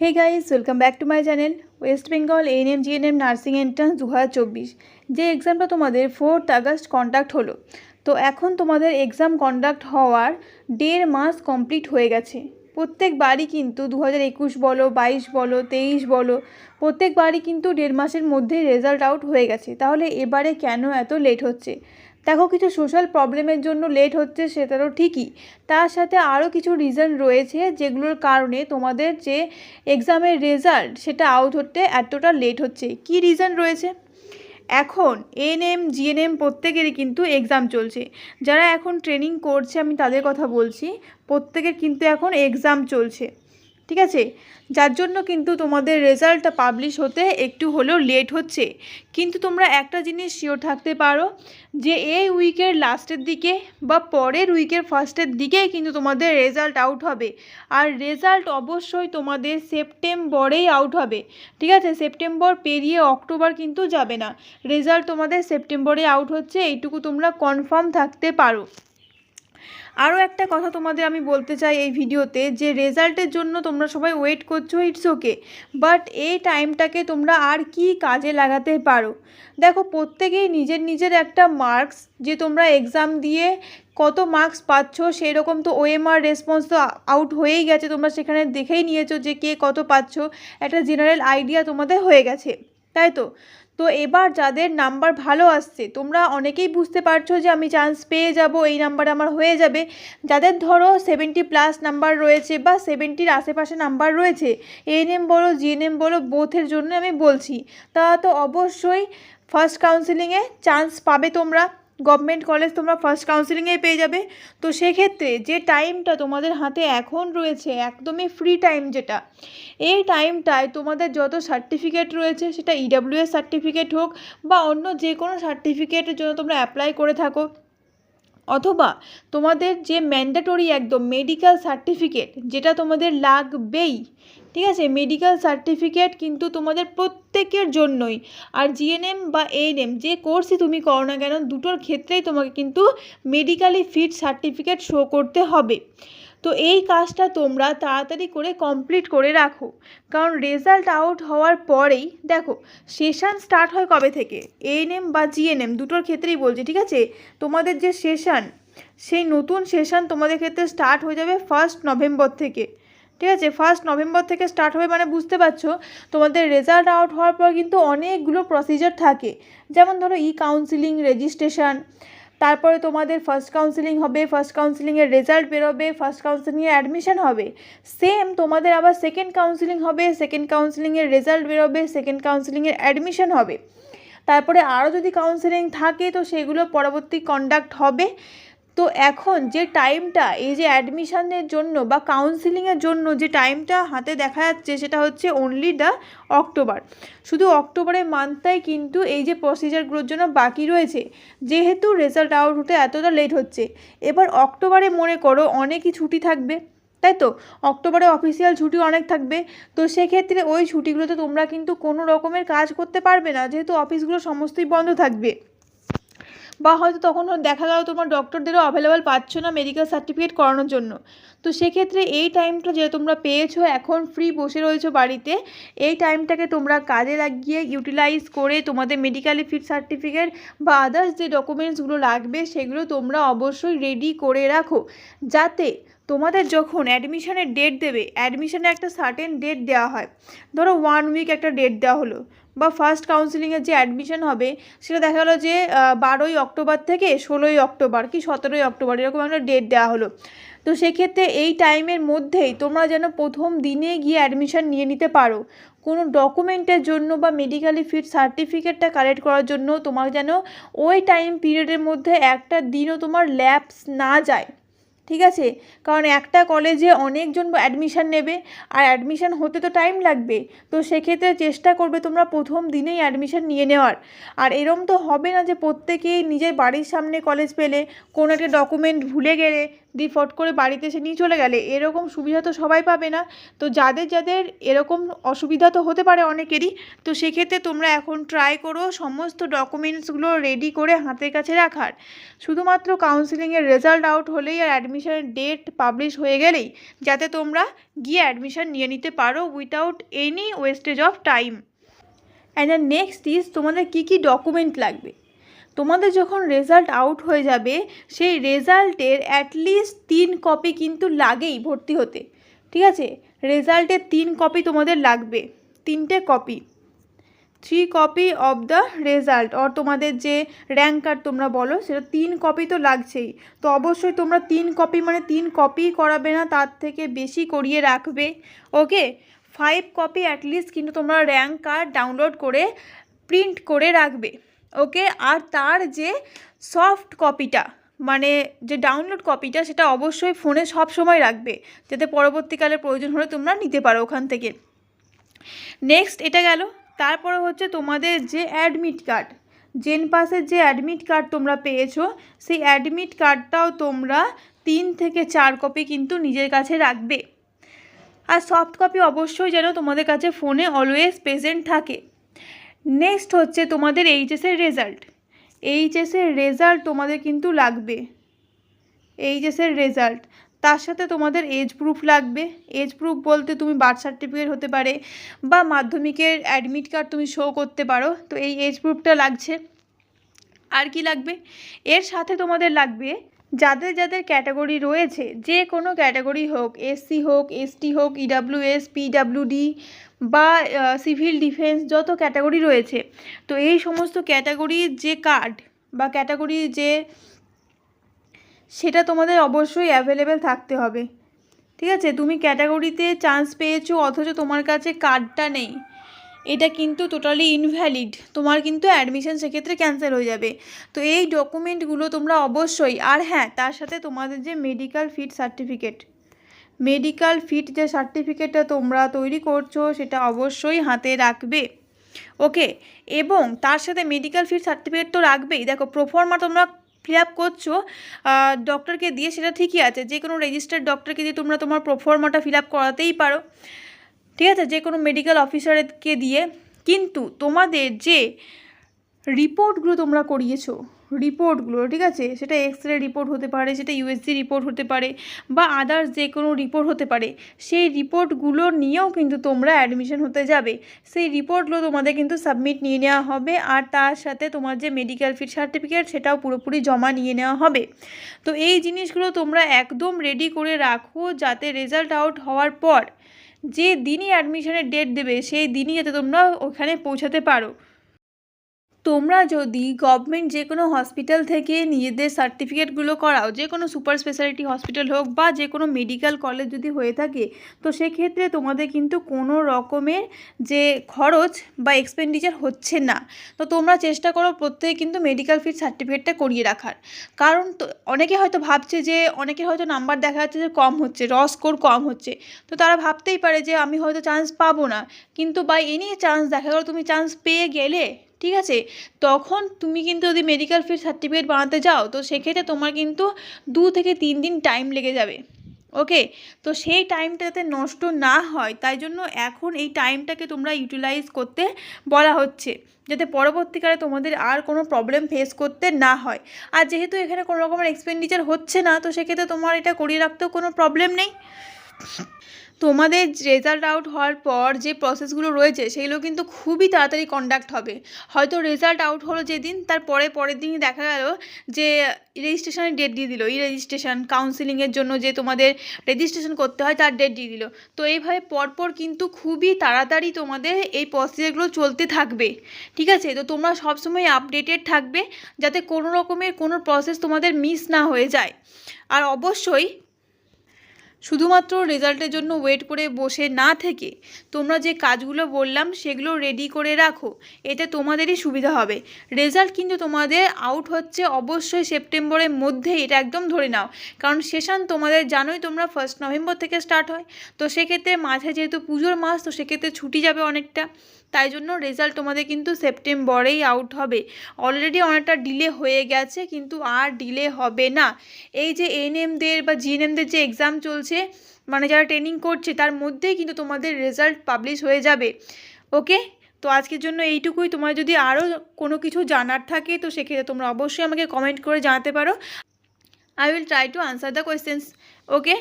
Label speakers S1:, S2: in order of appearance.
S1: Hey guys welcome back to my channel West Bengal N ANM GNM nursing entrance দু হাজার চব্বিশ। যে এক্সামটা তোমাদের ফোর্থ আগস্ট কন্ডাক্ট হলো, তো এখন তোমাদের এক্সাম কন্ডাক্ট হওয়ার দেড় মাস কমপ্লিট হয়ে গেছে। প্রত্যেকবারই কিন্তু দু হাজার একুশ বলো, বাইশ বলো, তেইশ বলো, প্রত্যেকবারই কিন্তু দেড় মাসের মধ্যেই রেজাল্ট আউট হয়ে গেছে। তাহলে এবারে কেন এত লেট হচ্ছে? দেখো কিছু সোশ্যাল প্রবলেমের জন্য লেট হচ্ছে সেটারও ঠিকই। তার সাথে আরও কিছু রিজন রয়েছে যেগুলোর কারণে তোমাদের যে এক্সামের রেজাল্ট সেটা আউট হতে এতটা লেট হচ্ছে। কি রিজন রয়েছে? এখন এনএম জিএনএম প্রত্যেকেরই কিন্তু এক্সাম চলছে। যারা এখন ট্রেনিং করছে, আমি তাদের কথা বলছি, প্রত্যেকের কিন্তু এখন এক্সাম চলছে। ঠিক আছে? যার জন্য কিন্তু তোমাদের রেজাল্টটা পাবলিশ হতে একটু হলেও লেট হচ্ছে। কিন্তু তোমরা একটা জিনিস শিওর থাকতে পারো, যে এই উইকের লাস্টের দিকে বা পরের উইকের ফার্স্টের দিকেই কিন্তু তোমাদের রেজাল্ট আউট হবে। আর রেজাল্ট অবশ্যই তোমাদের সেপ্টেম্বরেই আউট হবে। ঠিক আছে? সেপ্টেম্বর পেরিয়ে অক্টোবর কিন্তু যাবে না। রেজাল্ট তোমাদের সেপ্টেম্বরে আউট হচ্ছে, এইটুকু তোমরা কনফার্ম থাকতে পারো। আরও একটা কথা তোমাদের আমি বলতে চাই এই ভিডিওতে, যে রেজাল্টের জন্য তোমরা সবাই ওয়েট করছ ইটস ওকে বাট এই টাইমটাকে তোমরা আর কি কাজে লাগাতে পারো? দেখো, প্রত্যেকেই নিজের নিজের একটা মার্কস যে তোমরা এক্সাম দিয়ে কত মার্কস পাচ্ছ সেই রকম তো ওএমআর রেসপন্স তো আউট হয়েই গেছে। তোমরা সেখানে দেখেই নিয়েছো যে কে কত পাচ্ছ। একটা জেনারেল আইডিয়া তোমাদের হয়ে গেছে। তাই তো? তো এবার যাদের নাম্বার ভালো আসছে, তোমরা অনেকেই বুঝতে পারছ যে আমি চান্স পেয়ে যাব, এই নাম্বার আমার হয়ে যাবে। যাদের ধরো সেভেন্টি প্লাস নাম্বার রয়েছে বা সেভেন্টির আশেপাশে নাম্বার রয়েছে এএনএম বলো জিএনএম বলো বোথের জন্য আমি বলছি। তা তো অবশ্যই ফার্স্ট কাউন্সেলিংয়ে চান্স পাবে তোমরা। গভর্নমেন্ট কলেজ তোমরা ফার্স্ট কাউন্সিলিংয়ে পেয়ে যাবে। তো সেক্ষেত্রে যে টাইমটা তোমাদের হাতে এখন রয়েছে, একদমই ফ্রি টাইম যেটা, এই টাইমটায় তোমাদের যত সার্টিফিকেট রয়েছে, সেটা ইডাব্লিউএস সার্টিফিকেট হোক বা অন্য যে কোনো সার্টিফিকেটের জন্য তোমরা অ্যাপ্লাই করে থাকো। অথবা তোমাদের যে ম্যান্ডেটরি একদম মেডিকেল সার্টিফিকেট যেটা তোমাদের লাগবেই, ঠিক আছে? মেডিকেল সার্টিফিকেট কিন্তু তোমাদের প্রত্যেকের জন্যই। আর জিএনএম বা এএনএম যে কোর্সই তুমি করো না কেন, দুটোর ক্ষেত্রেই তোমাকে কিন্তু মেডিকেলি ফিট সার্টিফিকেট শো করতে হবে। তো এই কাজটা তোমরা তাড়াতাড়ি করে কমপ্লিট করে রাখো। কারণ রেজাল্ট আউট হওয়ার পরেই, দেখো সেশন স্টার্ট হয় কবে থেকে? এএনএম বা জিএনএম দুটোর ক্ষেত্রেই বলছি, ঠিক আছে? তোমাদের যে সেশন সেই নতুন সেশন তোমাদের ক্ষেত্রে স্টার্ট হয়ে যাবে ফার্স্ট নভেম্বর থেকে। ঠিক আছে? ফার্স্ট নভেম্বর থেকে স্টার্ট হবে মানে বুঝতে পারছ? তোমাদের রেজাল্ট আউট হওয়ার পর কিন্তু অনেকগুলো প্রসিজার থাকে। যেমন ধরো ই কাউন্সিলিং রেজিস্ট্রেশন তারপরে তোমাদের ফার্স্ট কাউন্সিলিং হবে ফার্স্ট কাউন্সিলিংয়ের রেজাল্ট বেরোবে ফার্স্ট কাউন্সিলিংয়ে অ্যাডমিশন হবে। সেম তোমাদের আবার সেকেন্ড কাউন্সিলিং হবে সেকেন্ড কাউন্সিলিংয়ের রেজাল্ট বেরোবে সেকেন্ড কাউন্সিলিংয়ের অ্যাডমিশন হবে। তারপরে আরও যদি কাউন্সিলিং থাকে, তো সেগুলো পরবর্তী কন্ডাক্ট হবে। তো এখন যে টাইমটা এই যে অ্যাডমিশানের জন্য বা কাউন্সিলিংয়ের জন্য যে টাইমটা হাতে দেখা যাচ্ছে, সেটা হচ্ছে অনলি দ্য অক্টোবর শুধু অক্টোবরের মান্থটাই কিন্তু এই যে প্রসিজারগুলোর জন্য বাকি রয়েছে। যেহেতু রেজাল্ট আউট হতে এতটা লেট হচ্ছে, এবার অক্টোবরে মনে করো অনেকই ছুটি থাকবে, তাই তো? অক্টোবরে অফিসিয়াল ছুটি অনেক থাকবে, তো সেক্ষেত্রে ওই ছুটিগুলোতে তোমরা কিন্তু কোনো রকমের কাজ করতে পারবে না, যেহেতু অফিসগুলো সমস্তই বন্ধ থাকবে। বা হয়তো তখন দেখা গেল তোমার ডক্টরদেরও অ্যাভেলেবেল পাচ্ছ না মেডিকেল সার্টিফিকেট করানোর জন্য। তো সেক্ষেত্রে এই টাইমটা যে তোমরা পেয়েছ, এখন ফ্রি বসে রয়েছো বাড়িতে, এই টাইমটাকে তোমরা কাজে লাগিয়ে ইউটিলাইজ করে তোমাদের মেডিকেলি ফিট সার্টিফিকেট বা আদার্স যে ডকুমেন্টসগুলো লাগবে, সেগুলো তোমরা অবশ্যই রেডি করে রাখো। যাতে তোমাদের যখন অ্যাডমিশনের ডেট দেবে অ্যাডমিশনে একটা সার্টেন ডেট দেওয়া হয়। ধরো ওয়ান উইক একটা ডেট দেওয়া হলো, বা ফার্স্ট কাউন্সিলিংয়ের যে অ্যাডমিশন হবে, সেটা দেখা গেলো যে বারোই অক্টোবর থেকে ষোলোই অক্টোবর কি সতেরোই অক্টোবর, এরকম একটা ডেট দেওয়া হলো। তো সেক্ষেত্রে এই টাইমের মধ্যেই তোমরা যেন প্রথম দিনে গিয়ে অ্যাডমিশন নিয়ে নিতে পারো। কোনো ডকুমেন্টের জন্য বা মেডিকেলি ফিট সার্টিফিকেটটা কালেক্ট করার জন্য তোমার যেন ওই টাইম পিরিয়ডের মধ্যে একটা দিনও তোমার ল্যাপস না যায়। ঠিক আছে? কারণ একটা কলেজে অনেকজন অ্যাডমিশান নেবে, আর অ্যাডমিশান হতে তো টাইম লাগবে। তো সেক্ষেত্রে চেষ্টা করবে তোমরা প্রথম দিনেই অ্যাডমিশান নিয়ে নেওয়ার। আর এরম তো হবে না যে প্রত্যেকেই নিজের বাড়ির সামনে কলেজ পেলে কোনো একটা ডকুমেন্ট ভুলে গেলে দিয়ে ফট করে বাড়িতে এসে নিয়ে চলে গেলে, এরকম সুবিধা তো সবাই পাবে না। তো যাদের যাদের এরকম অসুবিধা তো হতে পারে অনেকেরই, তো সেক্ষেত্রে তোমরা এখন ট্রাই করো সমস্ত ডকুমেন্টসগুলো রেডি করে হাতের কাছে রাখার। শুধুমাত্র কাউন্সিলিংয়ের রেজাল্ট আউট হলেই আর অ্যাডমিশনের ডেট পাবলিশ হয়ে গেলেই, যাতে তোমরা গিয়ে অ্যাডমিশন নিয়ে নিতে পারো without any wastage of time and the next is তোমাদের কী কী ডকুমেন্ট লাগবে? তোমাদের যখন রেজাল্ট আউট হয়ে যাবে, সেই রেজাল্টের অ্যাটলিস্ট তিন কপি কিন্তু লাগেই ভর্তি হতে। ঠিক আছে? রেজাল্টের তিন কপি তোমাদের লাগবে। তিনটে copy three copy of the result or তোমাদের যে র্যাঙ্ক কার্ড তোমরা বলো, সেটা তিন কপি তো লাগছেই। তো অবশ্যই তোমরা তিন কপি মানে তিন কপি করাবে না, তার থেকে বেশি করিয়ে রাখবে। ওকে ফাইভ কপি অ্যাটলিস্ট কিন্তু তোমরা র্যাঙ্ক কার্ড ডাউনলোড করে প্রিন্ট করে রাখবে। ওকে? আর তার যে সফট কপিটা মানে যে ডাউনলোড কপিটা সেটা অবশ্যই ফোনে সব সময় রাখবে, যাতে পরবর্তীকালে প্রয়োজন হলে তোমরা নিতে পারো ওখান থেকে। নেক্সট এটা গেল। তারপরে হচ্ছে তোমাদের যে অ্যাডমিট কার্ড জেন পাসের যে অ্যাডমিট কার্ড তোমরা পেয়েছ, সেই অ্যাডমিট কার্ডটাও তোমরা তিন থেকে চার কপি কিন্তু নিজের কাছে রাখবে। আর সফট কপি অবশ্যই যেন তোমাদের কাছে ফোনে অলওয়েজ প্রেজেন্ট থাকে। নেক্সট হচ্ছে তোমাদের এইচএসের রেজাল্ট এইচএসের রেজাল্ট তোমাদের কিন্তু লাগবে। এইচএসের রেজাল্ট তার সাথে তোমাদের এজ প্রুফ লাগবে। এজ প্রুফ বলতে তুমি বার্থ সার্টিফিকেট হতে পারে বা মাধ্যমিকের অ্যাডমিট কার্ড তুমি শো করতে পারো। তো এই এজ প্রুফটা লাগছে। আর কি লাগবে? এর সাথে তোমাদের লাগবে যাদের যাদের ক্যাটাগরি রয়েছে, যে কোনো ক্যাটাগরি হোক এসসি হোক এসটি হোক ইডাব্লিউএস পিডাব্লিউডি বা সিভিল ডিফেন্স যত ক্যাটাগরি রয়েছে, তো এই সমস্ত ক্যাটাগরির যে কার্ড বা ক্যাটাগরি যে সেটা তোমাদের অবশ্যই অ্যাভেলেবেল থাকতে হবে। ঠিক আছে? তুমি ক্যাটাগরিতে চান্স পেয়েছ, অথচ তোমার কাছে কার্ডটা নেই। এটা কিন্তু টোটালি ইনভ্যালিড তোমার কিন্তু অ্যাডমিশন সেক্ষেত্রে ক্যান্সেল হয়ে যাবে। তো এই ডকুমেন্টগুলো তোমরা অবশ্যই, আর হ্যাঁ তার সাথে তোমাদের যে medical fit certificate medical fit যে সার্টিফিকেটটা তোমরা তৈরি করছ, সেটা অবশ্যই হাতে রাখবে। ওকে এবং তার সাথে মেডিকেল ফিট সার্টিফিকেট তো রাখবেই। দেখো প্রোফর্মা তোমরা ফিল আপ করছ ডক্টরকে দিয়ে সেটা ঠিকই আছে। যে কোনো রেজিস্টার্ড ডক্টরকে দিয়ে তোমরা তোমার প্রোফর্মাটা ফিল আপ করাতেই পারো। ঠিক আছে? যে কোনো মেডিকেল অফিসারকে দিয়ে। কিন্তু তোমাদের যে রিপোর্টগুলো তোমরা করিয়েছো রিপোর্টগুলো, ঠিক আছে? সেটা এক্স রে রিপোর্ট হতে পারে, সেটা ইউএসজি রিপোর্ট হতে পারে বা আদার্স যে কোনো রিপোর্ট হতে পারে। সেই রিপোর্টগুলো নিয়েও কিন্তু তোমরা অ্যাডমিশন হতে যাবে। সেই রিপোর্টগুলো তোমাদের কিন্তু সাবমিট নিয়ে নেওয়া হবে আর তার সাথে তোমার যে মেডিকেল ফিট সার্টিফিকেট সেটাও পুরোপুরি জমা নিয়ে নেওয়া হবে। তো এই জিনিসগুলো তোমরা একদম রেডি করে রাখো যাতে রেজাল্ট আউট হওয়ার পর। যে দিনই অ্যাডমিশনের ডেট দেবে, সেই দিনই যাতে তোমরা ওখানে পৌঁছাতে পারো। তোমরা যদি গভর্নমেন্ট যে কোনো হসপিটাল থেকে নিজেদের সার্টিফিকেটগুলো করাও যে কোনো সুপার স্পেশালিটি হসপিটাল হোক বা যে কোনো মেডিকেল কলেজ যদি হয়ে থাকে, তো সেক্ষেত্রে তোমাদের কিন্তু কোনো রকমের যে খরচ বা এক্সপেন্ডিচার হচ্ছে না। তো তোমরা চেষ্টা করো প্রত্যেকে কিন্তু মেডিকেল ফিট সার্টিফিকেটটা করিয়ে রাখার। কারণ তো অনেকে হয়তো ভাবছে যে, অনেকের হয়তো নাম্বার দেখা যাচ্ছে যে কম হচ্ছে র স্কোর কম হচ্ছে। তো তারা ভাবতেই পারে যে, আমি হয়তো চান্স পাবো না। কিন্তু বাই এনি চান্স দেখা গেলো তুমি চান্স পেয়ে গেলে ঠিক আছে? তখন তুমি কিন্তু যদি মেডিকেল ফিট সার্টিফিকেট বানাতে যাও, তো সেক্ষেত্রে তোমার কিন্তু দু থেকে তিন দিন টাইম লেগে যাবে। ওকে তো সেই টাইমটা যাতে নষ্ট না হয়, তাই জন্য এখন এই টাইমটাকে তোমরা ইউটিলাইজ করতে বলা হচ্ছে, যাতে পরবর্তীকালে তোমাদের আর কোনো প্রবলেম ফেস করতে না হয়। আর যেহেতু এখানে কোনো রকমের এক্সপেন্ডিচার হচ্ছে না, তো সেক্ষেত্রে তোমার এটা করিয়ে রাখতেও কোনো প্রবলেম নেই। তোমাদের রেজাল্ট আউট হওয়ার পর যে প্রসেসগুলো রয়েছে, সেগুলো কিন্তু খুবই তাড়াতাড়ি কন্ডাক্ট হবে। হয়তো রেজাল্ট আউট হলো যেদিন, তার পরে পরের দিনই দেখা গেল যে রেজিস্ট্রেশনের ডেট দিয়ে দিল। ই রেজিস্ট্রেশন কাউন্সিলিংয়ের জন্য যে তোমাদের রেজিস্ট্রেশন করতে হয়, তার ডেট দিয়ে দিল। তো এইভাবে পরপর কিন্তু খুবই তাড়াতাড়ি তোমাদের এই প্রসেসগুলো চলতে থাকবে। ঠিক আছে? তো তোমরা সবসময় আপডেটেড থাকবে, যাতে কোনো রকমের কোনো প্রসেস তোমাদের মিস না হয়ে যায়। আর অবশ্যই শুধুমাত্র রেজাল্টের জন্য ওয়েট করে বসে না থেকে তোমরা যে কাজগুলো বললাম সেগুলো রেডি করে রাখো, এতে তোমাদেরই সুবিধা হবে। রেজাল্ট কিন্তু তোমাদের আউট হচ্ছে অবশ্যই সেপ্টেম্বরের মধ্যেই, এটা একদম ধরে নাও। কারণ সেশন তোমাদের জানোই তোমরা ফার্স্ট নভেম্বর থেকে স্টার্ট হয়। তো সেক্ষেত্রে মাঝে যেহেতু পুজোর মাস, তো সেক্ষেত্রে ছুটি যাবে অনেকটা। তাই জন্য রেজাল্ট তোমাদের কিন্তু সেপ্টেম্বরেই আউট হবে। অলরেডি অনেকটা ডিলে হয়ে গেছে, কিন্তু আর ডিলে হবে না। এই যে এনএমদের বা জিএনএমদের যে এক্সাম চলছে মানে যারা ট্রেনিং করছে, তার মধ্যেই কিন্তু তোমাদের রেজাল্ট পাবলিশ হয়ে যাবে। ওকে তো আজকের জন্য এইটুকুই। তোমার যদি আরও কোনো কিছু জানার থাকে, তো সেক্ষেত্রে তোমরা অবশ্যই আমাকে কমেন্ট করে জানাতে পারো। I will try to answer the questions okay